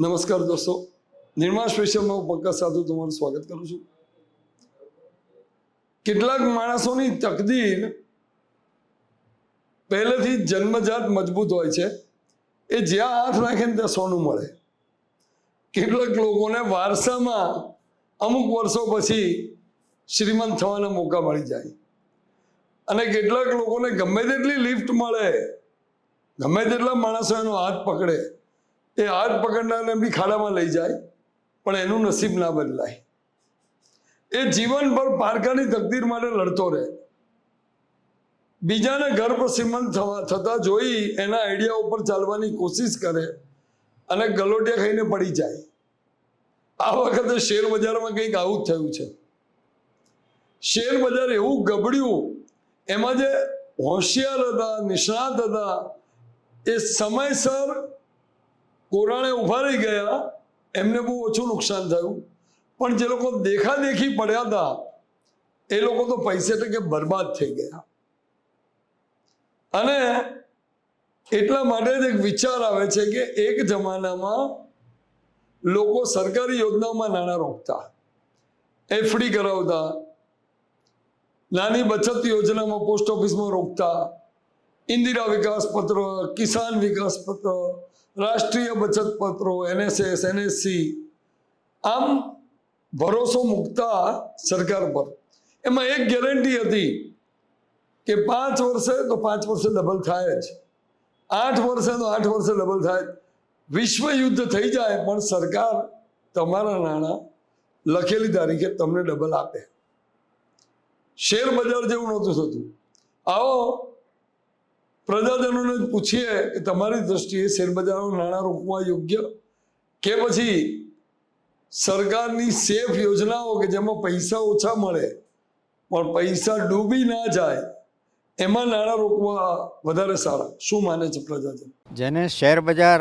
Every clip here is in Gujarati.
નમસ્કાર દોસ્તો. નિર્માણ સ્પેશિયલમાં હું પંકજ સાધુ તમારું સ્વાગત કરું છું. કેટલાક માણસોની તકદીર પહેલેથી જન્મજાત મજબૂત હોય છે. એ જ્યાં હાથ નાખે ને ત્યાં સોનું મળે. કેટલાક લોકોને વારસામાં અમુક વર્ષો પછી શ્રીમંત થવાના મોકા મળી જાય. અને કેટલાક લોકોને ગમે તેટલી લિફ્ટ મળે, ગમે તેટલા માણસો એનો હાથ પકડે એ હાથ પકડનારને બી ખાડામાં લઈ જાય, પણ એનું નસીબ ના બદલાય. એ જીવનભર પારકાની તકદીર માટે લડતો રહે. બીજાને ઘર પર શ્રીમંત થવા થતાં જોઈ એના આઈડિયા ઉપર ચાલવાની કોશિશ કરે અને ગલોટિયા ખાઈને પડી જાય. આ વખતે શેર બજારમાં કંઈક આવું જ થયું છે. શેર બજાર એવું ગબડ્યું, એમાં જે હોશિયાર હતા, નિષ્ણાત હતા, એ સમયસર કોરાણે ઊભા રહી ગયા, એમને બહુ ઓછું નુકસાન થયું. પણ જે લોકો દેખાદેખી પડ્યા હતા, એ લોકો તો પૈસે ટકે બરબાદ થઈ ગયા. અને એટલા માટે જ એક વિચાર આવે છે કે એક જમાનામાં લોકો સરકારી યોજનાઓમાં નાણાં રોકતા એફડી કરાવતા, નાની બચત યોજનામાં પોસ્ટ ઓફિસમાં રોકતા, ઇન્દિરા વિકાસ પત્ર, કિસાન વિકાસ પત્ર રાષ્ટ્રીય બચત પત્રો એનએસએસ, એનએસસી, આમ ભરોસો મૂકતા સરકાર પર. એમાં એક ગેરંટી હતી કે પાંચ વર્ષે તો પાંચ વર્ષે ડબલ થાય જ. આઠ વર્ષે તો આઠ વર્ષે ડબલ થાય વિશ્વ યુદ્ધ થઈ જાય પણ સરકાર તમારા નાણાં લખેલી તારીખે તમને ડબલ આપે. શેર બજાર જેવું નહોતું થતું. આવો પ્રજાજનોને જ પૂછીએ કે તમારી દ્રષ્ટિએ શેરબજારમાં નાણાં રોકવા યોગ્ય કે પછી સરકારની સેફ યોજનાઓ કે જેમાં પૈસા ઓછા મળે પણ પૈસા ડૂબી ના જાય, એમાં નાણાં રોકવા વધારે સારા. શું માને છે પ્રજાજન? જેને શેર બજાર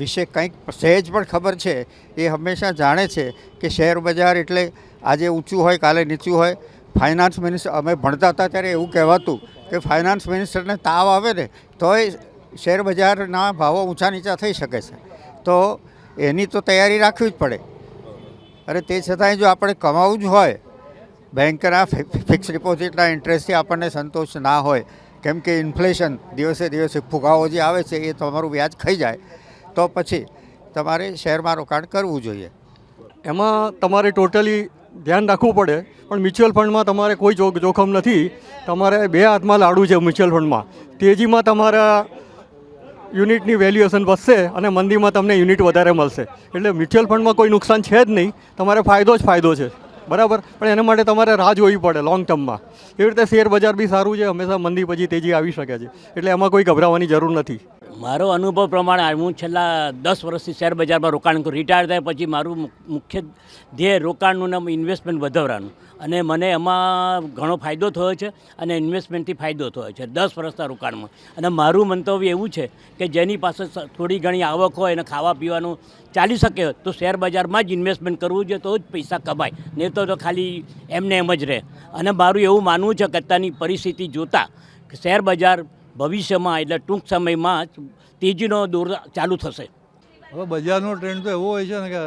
વિશે કંઈક સહેજ પણ ખબર છે, એ હંમેશા જાણે છે કે શેર બજાર એટલે આજે ઊંચું હોય, કાલે નીચું હોય. ફાઇનાન્સ મિનિસ્ટર અમે ભણતા હતા ત્યારે એવું કહેવાતું કે ફાઇનાન્સ મિનિસ્ટરને તાવ આવે ને, તોય શેર બજારના ભાવો ઊંચા નીચા થઈ શકે છે. તો એની તો તૈયારી રાખવી જ પડે. અરે તે છતાંય જો આપણે કમાવું જ હોય, બેંકના ફિક્સ ડિપોઝિટના ઇન્ટરેસ્ટથી આપણને સંતોષ ના હોય, કેમ કે ઇન્ફ્લેશન દિવસે દિવસે ફુગાવો જે આવે છે એ તમારું વ્યાજ ખાઈ જાય, તો પછી તમારે શેરમાં રોકાણ કરવું જોઈએ. એમાં તમારે ટોટલી ધ્યાન રાખવું પડે. પણ મ્યુચ્યુઅલ ફંડમાં તમારે કોઈ જોખમ નથી. તમારે બે હાથમાં લાડુ છે મ્યુચ્યુઅલ ફંડમાં. તેજીમાં તમારા યુનિટની વેલ્યુએશન વધશે અને મંદીમાં તમને યુનિટ વધારે મળશે. એટલે મ્યુચ્યુઅલ ફંડમાં કોઈ નુકસાન છે જ નહીં. તમારે ફાયદો જ ફાયદો છે. બરાબર? પણ એના માટે તમારે રાહ જોવી પડે લોંગ ટર્મમાં એવી રીતે શેર બજાર બી સારું છે. હંમેશા મંદી પછી તેજી આવી શકે છે. એટલે એમાં કોઈ ગભરાવાની જરૂર નથી. મારો અનુભવ પ્રમાણે હું છેલ્લા દસ વર્ષથી શેર બજારમાં રોકાણ કરું રિટાયર થાય પછી મારું મુખ્ય ધ્યેય રોકાણનું ને ઇન્વેસ્ટમેન્ટ વધારવાનું. અને મને એમાં ઘણો ફાયદો થયો છે અને ઇન્વેસ્ટમેન્ટથી ફાયદો થયો છે દસ વર્ષના રોકાણમાં. અને મારું મંતવ્ય એવું છે કે જેની પાસે થોડી ઘણી આવક હોય અને ખાવા પીવાનું ચાલી શકે તો શેર બજારમાં જ ઇન્વેસ્ટમેન્ટ કરવું જોઈએ તો જ પૈસા કમાય. નહીં તો ખાલી એમને એમ જ રહે. અને મારું એવું માનવું છે કે અત્યારની પરિસ્થિતિ જોતાં શેર બજાર ભવિષ્યમાં એટલે ટૂંક સમયમાં તેજીનો દોર ચાલુ થશે. હવે બજારનો ટ્રેન્ડ તો એવો હોય છે ને કે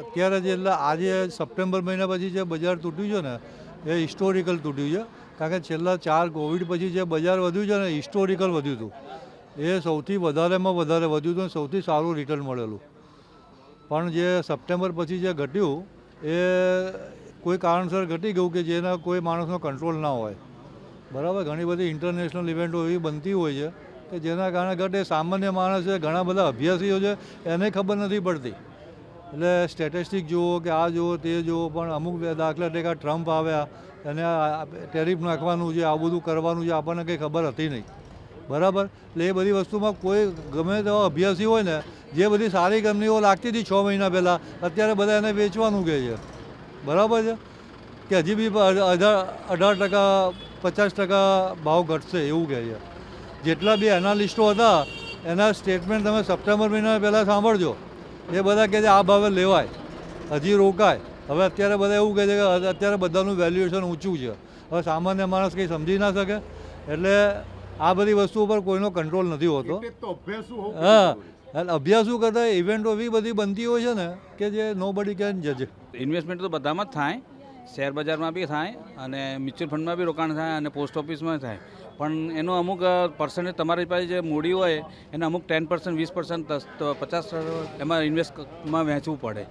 અત્યારે જે એટલે આજે સપ્ટેમ્બર મહિના પછી જે બજાર તૂટ્યું છે ને, એ હિસ્ટોરિકલ તૂટ્યું છે. કારણ કે છેલ્લા ચાર કોવિડ પછી જે બજાર વધ્યું છે ને હિસ્ટોરિકલ વધ્યું હતું. એ સૌથી વધારેમાં વધારે વધ્યું હતું સૌથી સારું રિટર્ન મળેલું. પણ જે સપ્ટેમ્બર પછી જે ઘટ્યું, એ કોઈ કારણસર ઘટી ગયું કે જેના કોઈ માણસનો કંટ્રોલ ના હોય. બરાબર, ઘણી બધી ઇન્ટરનેશનલ ઇવેન્ટો એવી બનતી હોય છે કે જેના કારણે ઘટે, સામાન્ય માણસ છે ઘણા બધા અભ્યાસીઓ છે, એને ખબર નથી પડતી. એટલે સ્ટેટિસ્ટિક જુઓ કે આ જુઓ, તે જુઓ, પણ અમુક દાખલા તરીકે ટ્રમ્પ આવ્યા, એને ટેરિફ નાખવાનું છે, આવું બધું કરવાનું છે, આપણને કંઈ ખબર હતી નહીં. બરાબર? એટલે એ બધી વસ્તુમાં કોઈ ગમે તેવા અભ્યાસી હોય ને, જે બધી સારી કંપનીઓ લાગતી હતી છ મહિના પહેલાં, અત્યારે બધા એને વેચવાનું કહે છે. બરાબર છે? કે હજી બી અઢાર અઢાર ટકા પચાસ ટકા ભાવ ઘટશે એવું કહે છે. જેટલા બી એનાલિસ્ટો હતા એના સ્ટેટમેન્ટ તમે સપ્ટેમ્બર મહિના પહેલાં સાંભળજો. એ બધા કહે છે આ ભાવે લેવાય. હજી રોકાય. હવે અત્યારે બધા એવું કહે છે કે અત્યારે બધાનું વેલ્યુએશન ઊંચું છે. હવે સામાન્ય માણસ કંઈ સમજી ના શકે. એટલે આ બધી વસ્તુ ઉપર કોઈનો કંટ્રોલ નથી હોતો. હા. એટલે અભ્યાસો કરતાં ઇવેન્ટો એવી બધી બનતી હોય છે ને કે જે નો બડી કેન જજ ઇન્વેસ્ટમેન્ટ તો બધામાં જ થાય. શેર બજારમાં બી થાય અને મ્યુચ્યુઅલ ફંડમાં બી રોકાણ થાય અને પોસ્ટ ઓફિસમાં થાય. પણ એનો અમુક પર્સન્ટેજ તમારી પાસે જે મૂડી હોય એને અમુક ટેન પર્સન્ટ વીસ પર્સન્ટ પચાસ એમાં ઇન્વેસ્ટમાં વહેંચવું પડે.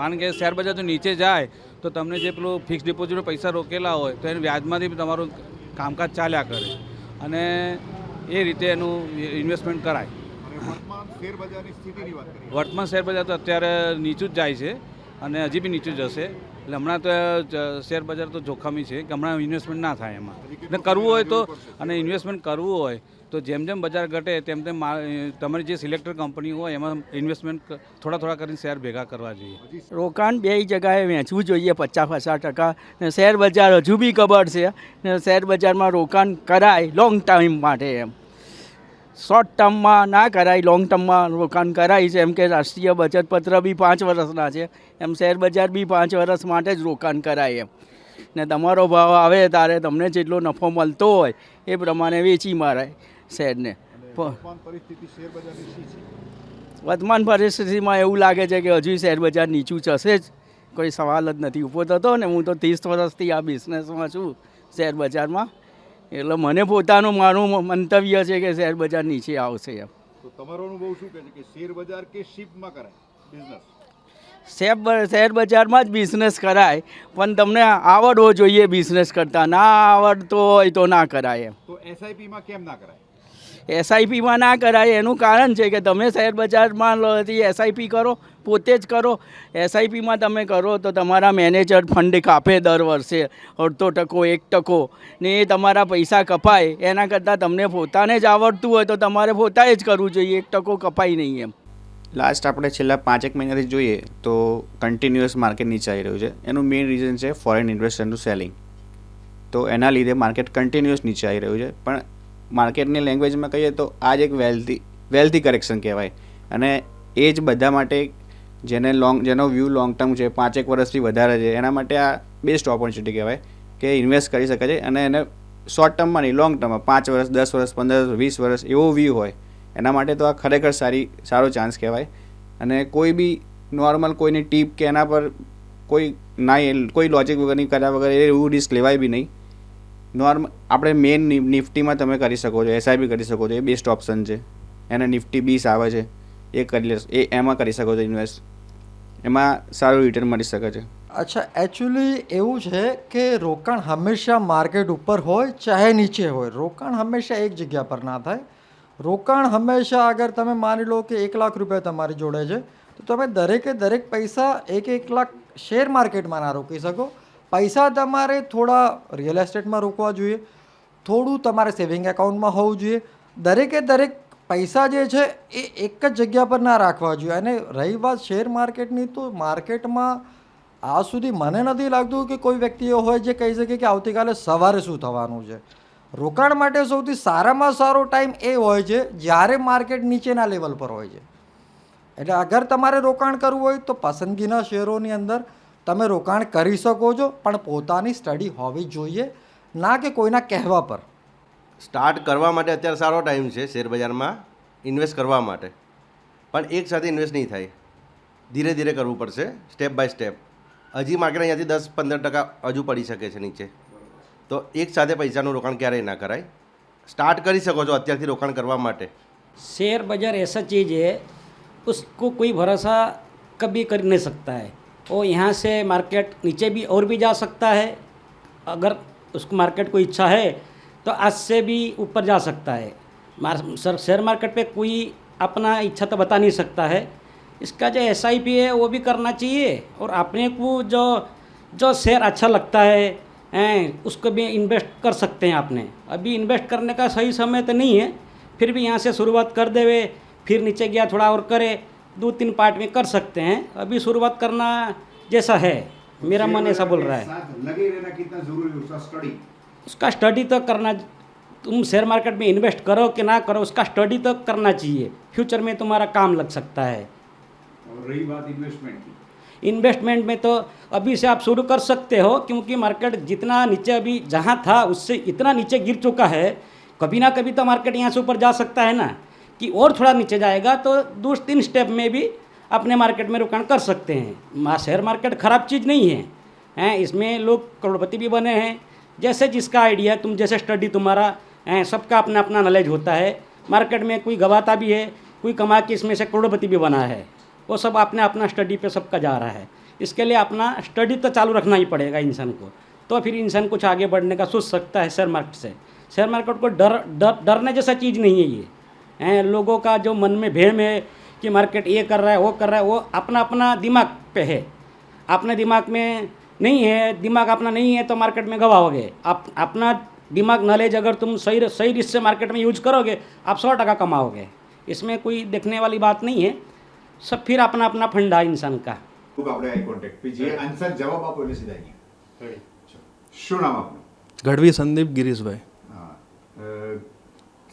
માન કે શેર બજાર જો નીચે જાય તો તમને જે પેલું ફિક્સ ડિપોઝિટનો પૈસા રોકેલા હોય તો એને વ્યાજમાંથી બી તમારું કામકાજ ચાલ્યા કરે. અને એ રીતે એનું ઇન્વેસ્ટમેન્ટ કરાય. વર્તમાન શેર બજાર તો અત્યારે નીચું જ જાય છે અને હજી બી નીચું જશે એટલે હમણાં તો શેર બજાર તો જોખમી છે કે હમણાં ઇન્વેસ્ટમેન્ટ ના થાય એમાં. ને કરવું હોય તો, અને ઇન્વેસ્ટમેન્ટ કરવું હોય તો જેમ જેમ બજાર ઘટે તેમ તેમ તમારી જે સિલેક્ટર કંપની હોય એમાં ઇન્વેસ્ટમેન્ટ થોડા થોડા કરીને શેર ભેગા કરવા જોઈએ. રોકાણ બે જગાએ વેચવું જોઈએ પચાસ પચાસ ટકા. ને શેર બજાર હજુ બી ખબર છે. ને શેર બજારમાં રોકાણ કરાય લોંગ ટાઈમ માટે એમ. શોર્ટ ટર્મમાં ના કરાય લોંગ ટર્મમાં રોકાણ કરાય છે. એમ કે રાષ્ટ્રીય બચત પત્ર બી પાંચ વર્ષના છે. એમ શેર બજાર બી પાંચ વર્ષ માટે જ રોકાણ કરાય એમ. ને તમારો ભાવ આવે ત્યારે તમને જેટલો નફો મળતો હોય એ પ્રમાણે વેચી મારાય શેરને. વર્તમાન પરિસ્થિતિમાં એવું લાગે છે કે હજુ શેર બજાર નીચું જશે જ. કોઈ સવાલ જ નથી. ઊભો થતો ને હું તો ત્રીસ વર્ષથી આ બિઝનેસમાં છું. શેર બજારમાં એટલે મને પોતાનું મારું મંતવ્ય છે કે શેર બજાર નીચે આવશે એમ. તો તમારો અનુભવ શું કહે છે કે શેર બજાર કે શિપમાં કરાય? બિઝનેસ? શેર શેર બજારમાં જ બિઝનેસ કરાય પણ તમને આવડવો જોઈએ બિઝનેસ કરતા. ના આવડતો હોય તો ના કરાય એમ. તો એસઆઈપીમાં કેમ ના કરાય? એસઆઈપીમાં ના કરાય એનું કારણ છે કે તમે શેર બજારમાં એસઆઈપી કરો પોતે જ કરો. એસઆઈપીમાં તમે કરો તો તમારા મેનેજર ફંડ કાપે દર વર્ષે. અડધો ટકો, એક ટકો. ને એ તમારા પૈસા કપાય. એના કરતાં તમને પોતાને જ આવડતું હોય તો તમારે પોતાએ જ કરવું જોઈએ. એક ટકો કપાય નહીં એમ. લાસ્ટ આપણે છેલ્લા પાંચેક મહિનાથી જોઈએ તો કન્ટિન્યુઅસ માર્કેટ નીચે આવી રહ્યું છે. એનું મેઇન રીઝન છે ફોરેન ઇન્વેસ્ટરનું સેલિંગ તો એના લીધે માર્કેટ કન્ટિન્યુઅસ નીચે આવી રહ્યું છે. પણ માર્કેટની લેંગ્વેજમાં કહીએ તો આ જ એક વેલ્થી વેલ્થી કરેક્શન કહેવાય. અને એ જ બધા માટે જેને લોંગ જેનો વ્યૂ લોંગ ટર્મ છે, પાંચેક વર્ષથી વધારે છે, એના માટે આ બેસ્ટ ઓપોર્ચ્યુનિટી કહેવાય કે ઇન્વેસ્ટ કરી શકે છે અને એને શોર્ટ ટર્મમાં નહીં લોંગ ટર્મમાં પાંચ વર્ષ, દસ વર્ષ, પંદર વર્ષ, વીસ વર્ષ એવો વ્યૂ હોય, એના માટે તો આ ખરેખર સારી, સારો ચાન્સ કહેવાય. અને કોઈ બી નોર્મલ કોઈની ટીપ કે એના પર કોઈ ના કોઈ લોજિક વગરની કર્યા વગર એવું રિસ્ક લેવાય બી નહીં. નોર્મલ આપણે મેઇન નિફ્ટીમાં તમે કરી શકો છો એસઆઈબી કરી શકો છો, એ બેસ્ટ ઓપ્શન છે. એને નિફ્ટી બીસ આવે છે. એ કરી લેશો, એ એમાં કરી શકો છો ઇન્વેસ્ટ એમાં સારું રિટર્ન મળી શકે છે. અચ્છા એકચ્યુઅલી એવું છે કે રોકાણ હંમેશા માર્કેટ ઉપર હોય, ચાહે નીચે હોય. રોકાણ હંમેશા એક જગ્યા પર ના થાય. રોકાણ હંમેશા અગર તમે માની લો કે એક લાખ રૂપિયા તમારી જોડે છે, તો તમે દરેકે દરેક પૈસા એક એક લાખ શેર માર્કેટમાં ના રોકી શકો. પૈસા તમારે થોડા રિયલ એસ્ટેટમાં રોકવા જોઈએ. થોડું તમારે સેવિંગ એકાઉન્ટમાં હોવું જોઈએ. દરેકે દરેક પૈસા જે છે એ એક જ જગ્યા પર ના રાખવા જોઈએ. અને રહી વાત શેર માર્કેટની તો માર્કેટમાં આ સુધી મને નથી લાગતું કે કોઈ વ્યક્તિઓ હોય જે કહી શકે કે આવતીકાલે સવારે શું થવાનું છે. રોકાણ માટે સૌથી સારામાં સારો ટાઈમ એ હોય છે જ્યારે માર્કેટ નીચેના લેવલ પર હોય છે. એટલે અગર તમારે રોકાણ કરવું હોય તો પસંદગીના શેરોની અંદર તમે રોકાણ કરી શકો છો, પણ પોતાની સ્ટડી હોવી જોઈએ. ના કે કોઈના કહેવા પર. સ્ટાર્ટ કરવા માટે અત્યારે સારો ટાઈમ છે શેર બજારમાં ઇન્વેસ્ટ કરવા માટે પણ એક સાથે ઇન્વેસ્ટ નહીં થાય ધીરે ધીરે કરવું પડશે સ્ટેપ બાય સ્ટેપ હજી માર્કેટ અહીંયાથી દસ પંદર ટકા હજુ પડી શકે છે નીચે તો એક સાથે પૈસાનું રોકાણ ક્યારેય ના કરાય સ્ટાર્ટ કરી શકો છો અત્યારથી રોકાણ કરવા માટે शेयर बाजार ऐसा चीज़ है उसको कोई भरोसा कभी कर नहीं सकता है और यहाँ से मार्केट नीचे भी और भी जा सकता है अगर उसको मार्केट को इच्छा है तो आज से भी ऊपर जा सकता है। मार सर शेयर मार्केट पे कोई अपना इच्छा तो बता नहीं सकता है। इसका जो एस आई पी है वो भी करना चाहिए और अपने को जो जो शेयर अच्छा लगता है हैं, उसको भी इन्वेस्ट कर सकते हैं आपने। अभी इन्वेस्ट करने का सही समय तो नहीं है फिर भी यहाँ से शुरुआत कर देवे फिर नीचे गया थोड़ा और करे दो तीन पार्ट में कर सकते हैं। अभी शुरुआत करना जैसा है मेरा मन ऐसा बोल रहा है। लगे रहना कितना ज़रूरी है उसका स्टडी उसका स्टडी तो करना तुम शेयर मार्केट में इन्वेस्ट करो कि ना करो उसका स्टडी तो करना चाहिए। फ्यूचर में तुम्हारा काम लग सकता है। और रही बात इन्वेस्टमेंट की। इन्वेस्टमेंट में तो अभी से आप शुरू कर सकते हो क्योंकि मार्केट जितना नीचे अभी जहाँ था उससे इतना नीचे गिर चुका है। कभी ना कभी तो मार्केट यहाँ से ऊपर जा सकता है ना। कि और थोड़ा नीचे जाएगा तो दो तीन स्टेप में भी अपने मार्केट में रोकाण कर सकते हैं। शेयर मार्केट ख़राब चीज़ नहीं है। हैं इसमें लोग करोड़पति भी बने हैं। जैसे जिसका आइडिया तुम जैसे स्टडी तुम्हारा, है, सबका अपना अपना नॉलेज होता है। मार्केट में कोई गवाता भी है, कोई कमा के इसमें से करोड़पति भी बना है, वो सब अपने अपना स्टडी पे सबका जा रहा है। इसके लिए अपना स्टडी तो चालू रखना ही पड़ेगा इंसान को। तो फिर इंसान कुछ आगे बढ़ने का सोच सकता है शेयर मार्केट से। शेयर मार्केट को डर डर, डरने जैसा चीज़ नहीं है ये। हैं, लोगों का जो मन में भेड़ है कि मार्केट ये कर रहा है, वो कर रहा है, वो अपना अपना दिमाग पे है। अपने दिमाग में नहीं है दिमाग अपना नहीं है तो मार्केट में गवाओगे आप अपना दिमाग नॉलेज अगर तुम सही सही रिस से मार्केट में यूज करोगे आप सौ टका कमाओगे इसमें कोई देखने वाली बात नहीं है सब फिर अपना अपना फंडा इंसान का આપણે આઈ કોન્ટેક્ટ પછી જે આન્સર જવાબ આપો એટલે સીધા અહીંયા શું નામ આપનું ગઢવી સંદીપ ગિરીશભાઈ હા અ,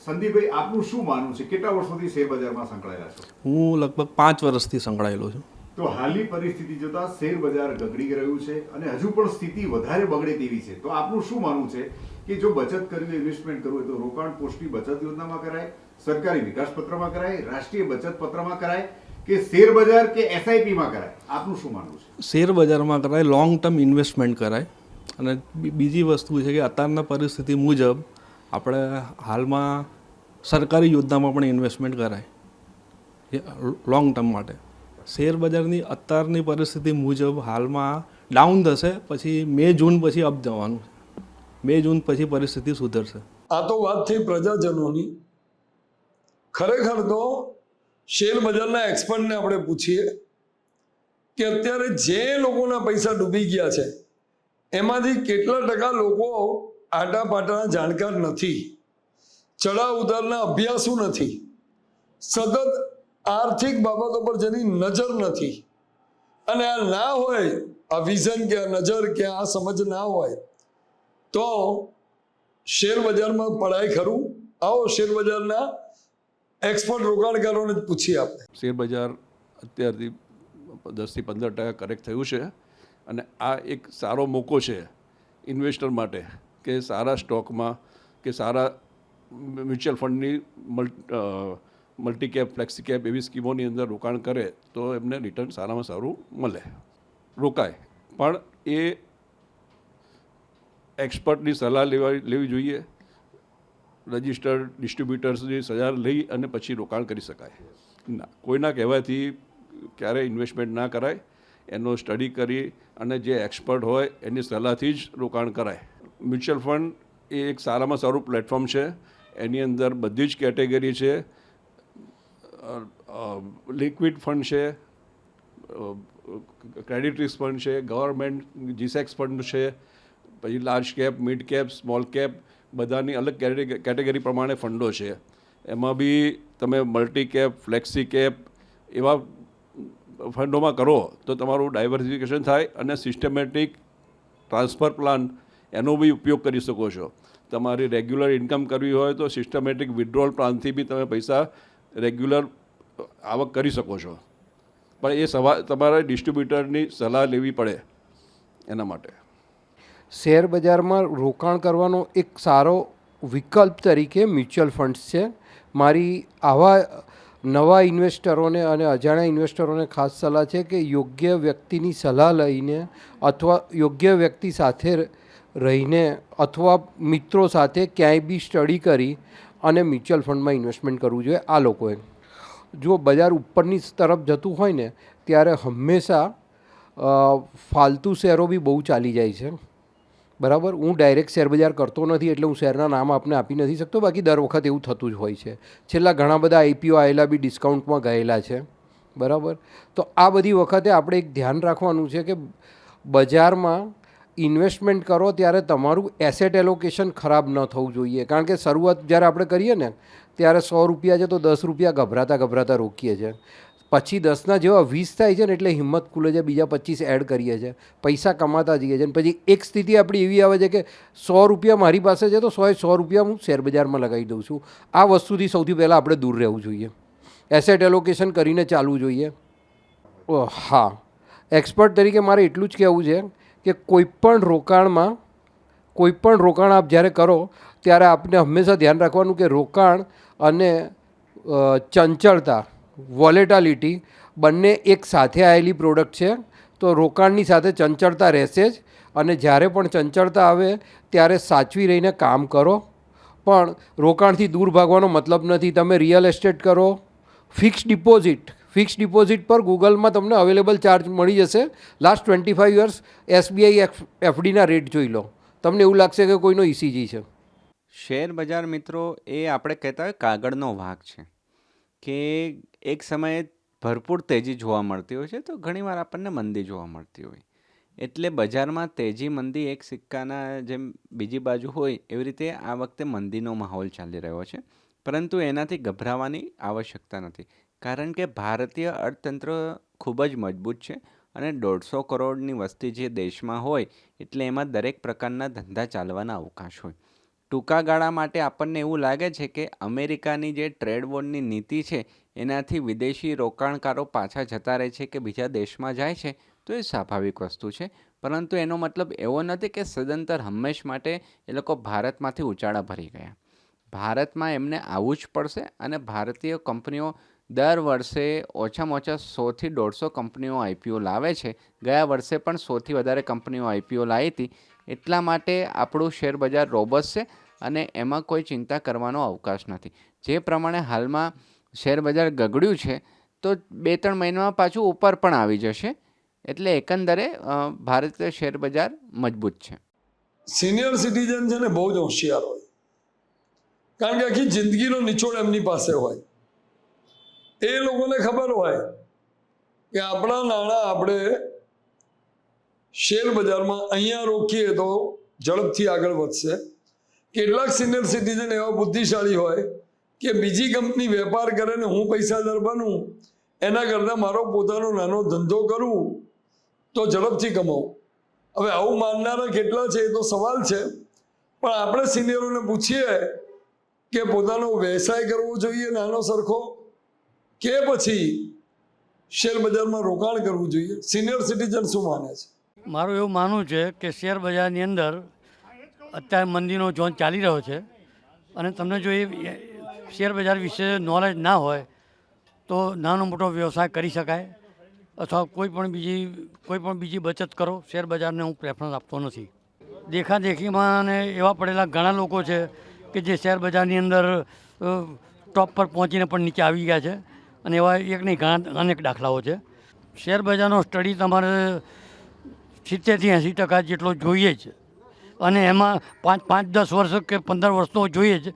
સંદીપભાઈ આપનું શું માનવું છે કેટલા વર્ષોથી શેર બજારમાં સંકળાયેલા છો હું લગભગ પાંચ વર્ષથી સંકળાયેલો છું તો હાલની પરિસ્થિતિ જોતા શેર બજાર ગગડી રહ્યું છે અને હજુ પણ સ્થિતિ વધારે બગડે તેવી છે. તો આપનું શું માનવું છે કે જો બચત કરવી ઇન્વેસ્ટમેન્ટ કરવું હોય તો રોકાણ પોસ્ટની બચત યોજનામાં કરાય, સરકારી વિકાસ પત્રમાં કરાય, રાષ્ટ્રીય બચત પત્રમાં કરાય કે શેર બજાર કે એસઆઈપીમાં કરાય? આપનું શું માનવું છે? શેર બજારમાં કરાય લોંગ ટર્મ ઇન્વેસ્ટમેન્ટ કરાય. અને બીજી વસ્તુ છે કે અત્યારના પરિસ્થિતિ મુજબ આપણે હાલમાં સરકારી યોજનામાં પણ ઇન્વેસ્ટમેન્ટ કરાય. લોંગ ટર્મ માટે. શેર બજારની અત્યારની પરિસ્થિતિ મુજબ હાલમાં ડાઉન થશે, પછી મે જૂન પછી અપ જવાનું મે જૂન પછી પરિસ્થિતિ સુધરશે. આ તો વાત થઈ પ્રજાજનોની. ખરેખર તો શેર બજારના એક્સપર્ટને આપણે પૂછીએ કે અત્યારે જે લોકોના પૈસા ડૂબી ગયા છે, એમાંથી કેટલા ટકા લોકો આટા પાટાના જાણકાર નથી ચડાવ ઉતારના અભ્યાસુ નથી, સતત આર્થિક બાબતો પર જેની નજર નથી. અને આ ના હોય, આ વિઝન કે આ નજર કે આ સમજ ના હોય, તો શેર બજારમાં પડાય ખરું? આવો શેર બજારના એક્સપર્ટ રોકાણકારોને જ પૂછી આપણે. શેર બજાર અત્યારથી દસથી પંદર ટકા કરેક્ટ થયું છે. અને આ એક સારો મોકો છે ઇન્વેસ્ટર માટે, કે સારા સ્ટોકમાં કે સારા મ્યુચ્યુઅલ ફંડની મલ્ટી કેપ ફ્લેક્સી કેપ એવી સ્કીમોની અંદર રોકાણ કરે તો એમને રિટર્ન સારામાં સારું મળે. રોકાય. પણ એ એક્સપર્ટની સલાહ લેવા લેવી જોઈએ. રજિસ્ટર્ડ ડિસ્ટ્રીબ્યુટર્સની સલાહ લઈ અને પછી રોકાણ કરી શકાય. ના, કોઈના કહેવાથી ક્યારેય ઇન્વેસ્ટમેન્ટ ના કરાય. એનો સ્ટડી કરી અને જે એક્સપર્ટ હોય એની સલાહથી જ રોકાણ કરાય. મ્યુચ્યુઅલ ફંડ એ એક સારામાં સારું પ્લેટફોર્મ છે. એની અંદર બધી જ કેટેગરી છે. લિક્વિડ ફંડ છે ક્રેડિટ ફંડ છે, ગવર્મેન્ટ, જીસેક્સ ફંડ છે, પછી large cap, mid cap, small cap, બધાની અલગ કેટેગરી કેટેગરી પ્રમાણે ફંડો છે. એમાં બી તમે મલ્ટી કેપ, ફ્લેક્સી કેપ એવા ફંડોમાં કરો તો તમારું ડાયવર્સિફિકેશન થાય અને સિસ્ટમેટિક ટ્રાન્સફર પ્લાન એનો બી ઉપયોગ કરી શકો છો. તમારી રેગ્યુલર ઇન્કમ કરવી હોય તો સિસ્ટમેટિક વિડ્રોલ પ્લાનથી બી તમે પૈસા રેગ્યુલર આવક કરી શકો છો. પણ એ સવા, તમારે ડિસ્ટ્રીબ્યુટરની સલાહ લેવી પડે એના માટે. શેર બજારમાં રોકાણ કરવાનો એક સારો વિકલ્પ તરીકે મ્યુચ્યુઅલ ફંડ્સ છે. મારી આવા નવા ઇન્વેસ્ટરોને અને અજાણ્યા ઇન્વેસ્ટરોને ખાસ સલાહ છે કે યોગ્ય વ્યક્તિની સલાહ લઈને અથવા યોગ્ય વ્યક્તિ સાથે રહીને અથવા મિત્રો સાથે ક્યાંય બી સ્ટડી કરી અને મ્યુચ્યુઅલ ફંડમાં ઇન્વેસ્ટમેન્ટ કરવું જોઈએ આ લોકોએ. જો બજાર ઉપરની તરફ જતું હોય ને, ત્યારે હંમેશા ફાલતુ શેરો બી બહુ ચાલી જાય છે. બરાબર? હું ડાયરેક્ટ શેર બજાર કરતો નથી એટલે હું શેરના નામ આપને આપી નથી શકતો. બાકી દર વખત એવું થતું જ હોય છે. છેલ્લા ઘણા બધા આઈપીઓ આવેલા બી ડિસ્કાઉન્ટમાં ગયેલા છે. બરાબર? તો આ બધી વખતે આપણે એક ધ્યાન રાખવાનું છે કે બજારમાં ઇન્વેસ્ટમેન્ટ કરો ત્યારે તમારું એસેટ એલોકેશન ખરાબ ન થવું જોઈએ. કારણ કે શરૂઆત જ્યારે આપણે કરીએ ને, ત્યારે સો રૂપિયા છે તો દસ રૂપિયા ગભરાતા ગભરાતા રોકીએ છીએ. પછી દસના જેવા વીસ થાય છે ને એટલે હિંમત ખુલે છે બીજા પચીસ એડ કરીએ છીએ. પૈસા કમાતા જઈએ છીએ પછી એક સ્થિતિ આપણી એવી આવે છે કે સો રૂપિયા મારી પાસે છે તો સો સો રૂપિયા હું શેર બજારમાં લગાવી દઉં છું. આ વસ્તુથી સૌથી પહેલાં આપણે દૂર રહેવું જોઈએ. એસેટ એલોકેશન કરીને ચાલવું જોઈએ. હા. એક્સપર્ટ તરીકે મારે એટલું જ કહેવું છે કે કોઈ પણ રોકાણમાં, કોઈ પણ રોકાણ આપ જ્યારે કરો, ત્યારે આપને હંમેશા ધ્યાન રાખવાનું કે રોકાણ અને ચંચળતા, વોલેટાલિટી બંને એક સાથે આવેલી પ્રોડક્ટ છે. તો રોકાણની સાથે ચંચળતા રહેશે જ અને જ્યારે પણ ચંચળતા આવે ત્યારે સાચવી રહીને કામ કરો. પણ રોકાણથી દૂર ભાગવાનો મતલબ નથી. તમે રિયલ એસ્ટેટ કરો, ફિક્સ ડિપોઝિટ ફિક્સ ડિપોઝિટ પર ગૂગલમાં તમને અવેલેબલ ચાર્જ મળી જશે. Last twenty five years SBI એફડીના rate જોઈ લો. તમને એવું લાગશે કે કોઈનો ઇસીજી છે. શેર બજાર મિત્રો, એ આપણે કહેતા હોય કાગળનો વાઘ છે કે એક સમયે ભરપૂર તેજી જોવા મળતી હોય છે, તો ઘણીવાર આપણને મંદી જોવા મળતી હોય. એટલે બજારમાં તેજી મંદી એક સિક્કાના જેમ બીજી બાજુ હોય, એવી રીતે આ વખતે મંદીનો માહોલ ચાલી રહ્યો છે. પરંતુ એનાથી ગભરાવાની આવશ્યકતા નથી. કારણ કે ભારતીય અર્થતંત્ર ખૂબ જ મજબૂત છે અને દોઢસો કરોડની વસ્તી જે દેશમાં હોય, એટલે એમાં દરેક પ્રકારના ધંધા ચાલવાના અવકાશ હોય. ટૂંકા ગાળા માટે આપણને એવું લાગે છે કે અમેરિકાની જે ટ્રેડ વોરની નીતિ છે, એનાથી વિદેશી રોકાણકારો પાછા જતા રહે છે કે બીજા દેશમાં જાય છે, તો એ સ્વાભાવિક વસ્તુ છે. પરંતુ એનો મતલબ એવો નથી કે સદંતર હંમેશ માટે એ લોકો ભારતમાંથી ઉચાળા ભરી ગયા. ભારતમાં એમને આવવું જ પડશે અને ભારતીય કંપનીઓ દર વર્ષે ઓછામાં ઓછા સોથી દોઢસો કંપનીઓ આઈપીઓ લાવે છે. ગયા વર્ષે પણ સોથી વધારે કંપનીઓ આઈપીઓ લાવી હતી. એટલા માટે આપણું શેર બજાર રોબસ છે અને એમાં કોઈ ચિંતા કરવાનો અવકાશ નથી. જે પ્રમાણે હાલમાં શેર બજાર ગગડ્યું છે, તો બે ત્રણ મહિનામાં પાછું ઉપર પણ આવી જશે. એટલે એકંદરે ભારતીય શેર બજાર મજબૂત છે. સિનિયર સિટીઝન છે ને બહુ જ હોશિયાર હોય. કારણ કે આખી જિંદગીનો નિચોડ એમની પાસે હોય. એ લોકોને ખબર હોય કે આપણા નાણાં આપણે શેર બજારમાં અહીંયા રોકીએ તો ઝડપથી આગળ વધશે. કેટલાક સિનિયર સિટીઝન એવા બુદ્ધિશાળી હોય કે બીજી કંપની વેપાર કરે ને હું પૈસાદાર બનું, એના કરતાં મારો પોતાનો નાનો ધંધો કરું તો ઝડપથી કમાવું હવે આવું માનનારા કેટલા છે એ તો સવાલ છે. પણ આપણે સિનિયરોને પૂછીએ કે પોતાનો વ્યવસાય કરવો જોઈએ નાનો સરખો. કે પછી શેર બજારમાં રોકાણ કરવું જોઈએ? સિનિયર સિટીઝન શું માને છે? મારું એવું માનવું છે કે શેર બજારની અંદર અત્યારે મંદીનો જોન ચાલી રહ્યો છે અને તમને જો એ શેર બજાર વિશે નોલેજ ના હોય તો નાનો મોટો વ્યવસાય કરી શકાય અથવા કોઈ પણ બીજી, કોઈ પણ બીજી બચત કરો. શેર બજારને હું પ્રેફરન્સ આપતો નથી. દેખાદેખીમાં અને એવા પડેલા ઘણા લોકો છે કે જે શેર બજારની અંદર ટોપ પર પહોંચીને પણ નીચે આવી ગયા છે. અને એવા એક નહીં, ઘણા અનેક દાખલાઓ છે. શેર બજારનો સ્ટડી તમારે સિત્તેરથી એંસી ટકા જેટલો જોઈએ જ અને એમાં પાંચ પાંચ, દસ વર્ષ કે પંદર વર્ષનો જોઈએ જ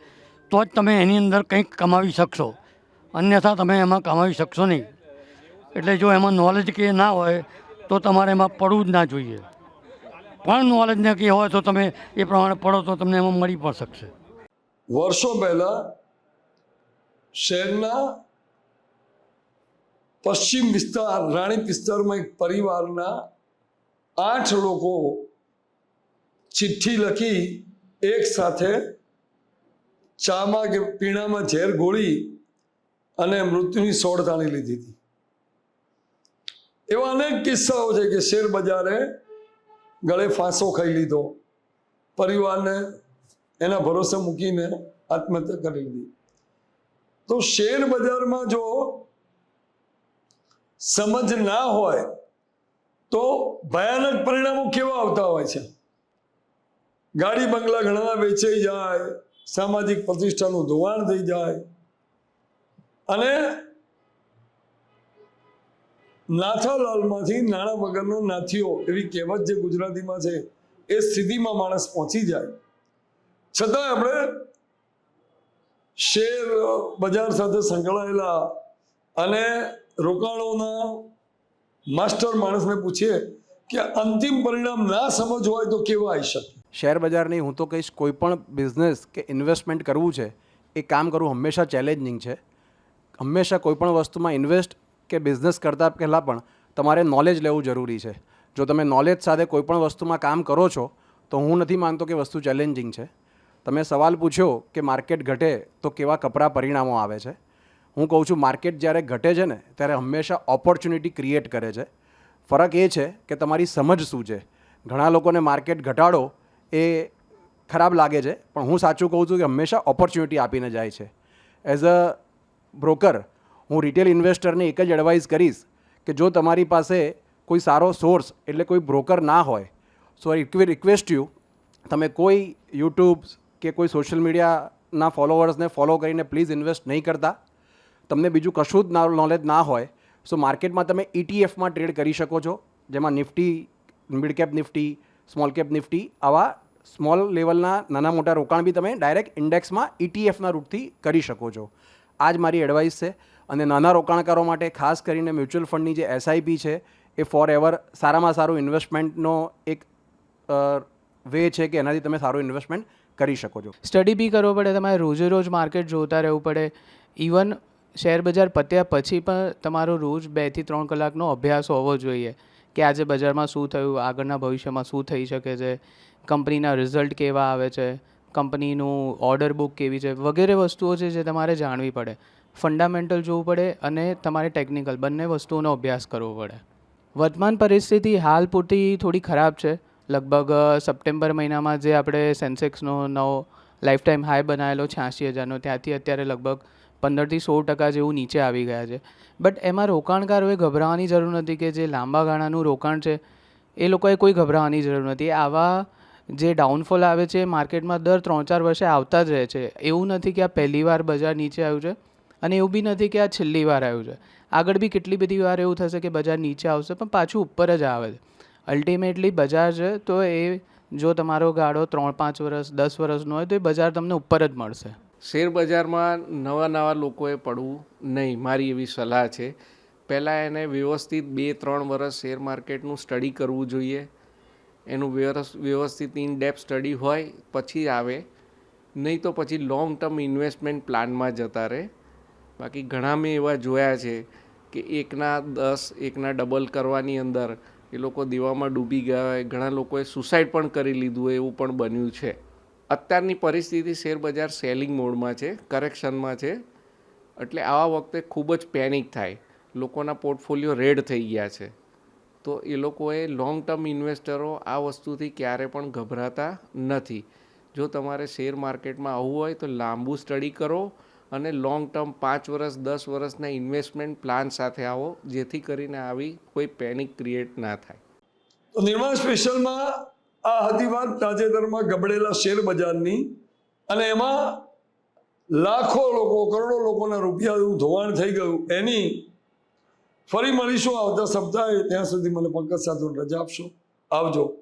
તો જ તમે એની અંદર કંઈક કમાવી શકશો. અન્યથા તમે એમાં કમાવી શકશો નહીં. એટલે જો એમાં નોલેજ કે ના હોય, તો તમારે એમાં પડવું જ ના જોઈએ. પણ નોલેજ ને કે હોય તો તમે એ પ્રમાણે પડો તો તમને એમાં મળી પણ શકશે. વર્ષો પહેલાં શહેરના પશ્ચિમ વિસ્તાર, રાણીપ વિસ્તારમાં એક પરિવારના આઠ લોકો ચિઠ્ઠી લખી એક સાથે ચામાં કે પીણામાં ઝેર ગોળી અને મૃત્યુની સોળ તાણી લીધી હતી. એવા અનેક કિસ્સાઓ છે કે શેર બજારે ગળે ફાંસો ખાઈ લીધો. પરિવારને એના ભરોસે મૂકીને આત્મહત્યા કરી લીધી. તો શેર બજારમાં જો સમજ ના હોય તો ભયાનક પરિણામો કેવા આવતા હોય છે? ગાડી બંગલા ઘણા વેચાઈ જાય, સામાજિક પ્રતિષ્ઠાનું ધોવાણ થઈ જાય અને નાથાલાલમાંથી નાણાં વગરનો નાથીઓ, એવી કહેવત જે ગુજરાતીમાં છે, એ સ્થિતિમાં માણસ પહોંચી જાય. છતાં આપણે શેર બજાર સાથે સંકળાયેલા અને રોકાણોના માસ્ટર માણસને પૂછીએ કે અંતિમ પરિણામ ના સમજ હોય તો કેવા આવી શકે? શેર હું તો કહીશ કોઈ પણ બિઝનેસ કે ઇન્વેસ્ટમેન્ટ કરવું છે, એ કામ કરવું હંમેશા ચેલેન્જિંગ છે. હંમેશા કોઈ પણ વસ્તુમાં ઇન્વેસ્ટ કે બિઝનેસ કરતાં પહેલાં પણ તમારે નોલેજ લેવું જરૂરી છે. જો તમે નોલેજ સાથે કોઈ પણ વસ્તુમાં કામ કરો છો, તો હું નથી માનતો કે વસ્તુ ચેલેન્જિંગ છે. તમે સવાલ પૂછ્યો કે માર્કેટ ઘટે તો કેવા કપરા પરિણામો આવે છે? હું કહું છું, માર્કેટ જ્યારે ઘટે છે ને, ત્યારે હંમેશા ઓપોર્ચ્યુનિટી ક્રિએટ કરે છે. ફરક એ છે કે તમારી સમજ શું છે? ઘણા લોકોને માર્કેટ ઘટાડો એ ખરાબ લાગે છે, પણ હું સાચું કહું છું કે હંમેશા ઓપોર્ચ્યુનિટી આપીને જાય છે. એઝ અ બ્રોકર હું રિટેલ ઇન્વેસ્ટરને એક જ એડવાઇસ કરીશ કે જો તમારી પાસે કોઈ સારો સોર્સ એટલે કોઈ બ્રોકર ના હોય સો આઈ રિક્વેસ્ટ યુ તમે કોઈ યુટ્યુબ કે કોઈ સોશિયલ મીડિયાના ફોલોવર્સને ફોલો કરીને પ્લીઝ ઇન્વેસ્ટ નહીં કરતા. તમને બીજું કશું જ નોલેજ ના હોય સો માર્કેટમાં તમે ઇટીએફમાં ટ્રેડ કરી શકો છો, જેમાં Nifty mid cap Nifty small cap Nifty, આવા સ્મોલ લેવલના નાના મોટા રોકાણ બી તમે ડાયરેક્ટ ઇન્ડેક્સમાં ઇટીએફના રૂટથી કરી શકો છો. આ જ મારી એડવાઇસ છે. અને નાના રોકાણકારો માટે ખાસ કરીને મ્યુચ્યુઅલ ફંડની જે એસઆઈપી છે, એ ફોર એવર સારામાં સારું ઇન્વેસ્ટમેન્ટનો એક વે છે કે એનાથી તમે સારું ઇન્વેસ્ટમેન્ટ કરી શકો છો. સ્ટડી બી કરવો પડે તમારે, રોજે રોજ માર્કેટ જોતા રહેવું પડે. ઇવન શેર બજાર પત્યા પછી પણ તમારો રોજ બેથી ત્રણ કલાકનો અભ્યાસ હોવો જોઈએ કે આજે બજારમાં શું થયું, આગળના ભવિષ્યમાં શું થઈ શકે છે, કંપનીના રિઝલ્ટ કેવા આવે છે, કંપનીનું ઓર્ડર બુક કેવી છે, વગેરે વસ્તુઓ છે જે તમારે જાણવી પડે. ફંડામેન્ટલ જોવું પડે અને તમારે ટેકનિકલ બંને વસ્તુઓનો અભ્યાસ કરવો પડે. વર્તમાન પરિસ્થિતિ હાલ પૂરતી થોડી ખરાબ છે. લગભગ સપ્ટેમ્બર મહિનામાં જે આપણે સેન્સેક્સનો નવો લાઈફ ટાઈમ હાઈ બનાવેલો છ્યાસી હજારનો, ત્યાંથી અત્યારે લગભગ પંદરથી સોળ ટકા જેવું નીચે આવી ગયા છે. બટ એમાં રોકાણકારોએ ગભરાવાની જરૂર નથી કે જે લાંબા ગાળાનું રોકાણ છે, એ લોકોએ કોઈ ગભરાવાની જરૂર નથી. આવા જે ડાઉનફોલ આવે છે માર્કેટમાં દર ત્રણ ચાર વર્ષે આવતા જ રહે છે. એવું નથી કે આ પહેલી વાર બજાર નીચે આવ્યું છે અને એવું બી નથી કે આ છેલ્લી વાર આવ્યું છે. આગળ બી કેટલી બધી વાર એવું થશે કે બજાર નીચે આવશે, પણ પાછું ઉપર જ આવે છે. અલ્ટિમેટલી બજાર છે, તો એ જો તમારો ગાળો ત્રણ પાંચ વર્ષ, દસ વર્ષનો હોય, તો એ બજાર તમને ઉપર જ મળશે. શેર બજારમાં નવા નવા લોકોએ પડવું નહીં, મારી એવી સલાહ છે. પહેલાં એને વ્યવસ્થિત બે ત્રણ વર્ષ શેર માર્કેટનું સ્ટડી કરવું જોઈએ. એનું વ્યવસ, વ્યવસ્થિત ઇન ડેપ સ્ટડી હોય, પછી આવે. નહીં તો પછી લોંગ ટર્મ ઇન્વેસ્ટમેન્ટ પ્લાનમાં જતા રહે. બાકી ઘણા મેં એવા જોયા છે કે એકના દસ, એકના ડબલ કરવાની અંદર એ લોકો દેવામાં ડૂબી ગયા હોય. ઘણા લોકોએ સુસાઇડ પણ કરી લીધું હોય એવું પણ બન્યું છે. અત્યારની પરિસ્થિતિ શેરબજાર સેલિંગ મોડમાં છે કરેક્શનમાં છે. એટલે આવા વખતે ખૂબ જ પેનિક થાય. લોકોના પોર્ટફોલિયો રેડ થઈ ગયા છે. તો એ લોકોએ લોંગ ટર્મ ઇન્વેસ્ટરો આ વસ્તુથી ક્યારે પણ ગભરાતા નથી. જો તમારે શેર માર્કેટમાં આવવું હોય તો લાંબુ સ્ટડી કરો અને લોંગ ટર્મ પાંચ વર્ષ દસ વર્ષના ઇન્વેસ્ટમેન્ટ પ્લાન સાથે આવો, જેથી કરીને આવી કોઈ પેનિક ક્રિએટ ના થાય. તો નિર્માણ સ્પેશિયલમાં આ હતી વાત તાજેતરમાં ગબડેલા શેર બજારની અને એમાં લાખો લોકો, કરોડો લોકોના રૂપિયા ધોવાણ થઈ ગયું. એની ફરી મળીશું આવતા સપ્તાહે. ત્યાં સુધી મને પંકજ સાધુ રજા આપશો. આવજો.